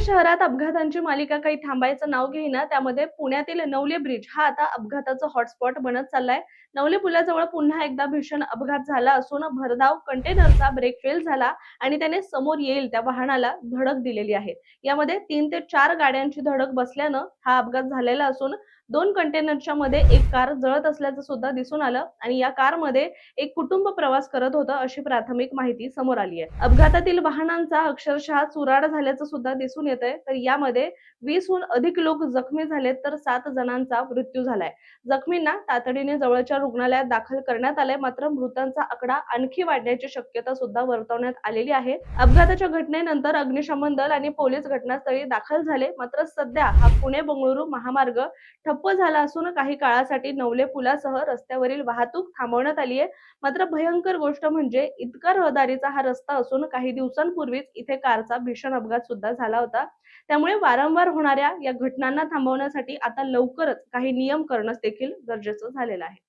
शहरात अपघातांची मालिका काही थांबायचं नाव घेईना त्यामध्ये पुण्यातील नवले ब्रिज हा आता अपघाताचं हॉटस्पॉट बनत चाललाय. नवले पुलाजवळ पुन्हा एकदा भीषण अपघात झाला असून भरधाव कंटेनरचा ब्रेक फेल झाला आणि त्याने समोर येईल त्या वाहनाला धडक दिलेली आहे. यामध्ये तीन ते चार गाड्यांची धडक बसल्यानं हा अपघात झालेला असून दोन कंटेनरच्या मध्ये एक कार जळत असल्याचं सुद्धा दिसून आलं आणि या कारमध्ये एक कुटुंब प्रवास करत होतं अशी प्राथमिक माहिती समोर आली आहे अपघातातील वाहनांचा अक्षरशः चुराड झाल्याचं सुद्धा दिसून येत आहे तर यामध्ये वीसहून अधिक लोक जखमी झालेत तर सात जणांचा मृत्यू झालाय. जखमींना तातडीने जवळच्या रुग्णालयात दाखल करण्यात आलंय. मात्र मृतांचा आकडा आणखी वाढण्याची शक्यता सुद्धा वर्तवण्यात आलेली आहे. अपघाताच्या घटनेनंतर अग्निशमन दल आणि पोलीस घटनास्थळी दाखल झाले. मात्र सध्या हा पुणे बंगळुरू महामार्ग ठप्प झाला असून काही काळासाठी नवले पुलासह रस्त्यावरील वाहतूक थांबवण्यात आली आहे. मात्र भयंकर गोष्ट म्हणजे इतका रहदारीचा हा रस्ता असून काही दिवसांपूर्वीच इथे कारचा भीषण अपघात सुद्धा झाला होता. त्यामुळे वारंवार होणाऱ्या या घटनांना थांबवण्यासाठी आता लवकरच काही नियम करणं देखील गरजेचं झालेलं आहे.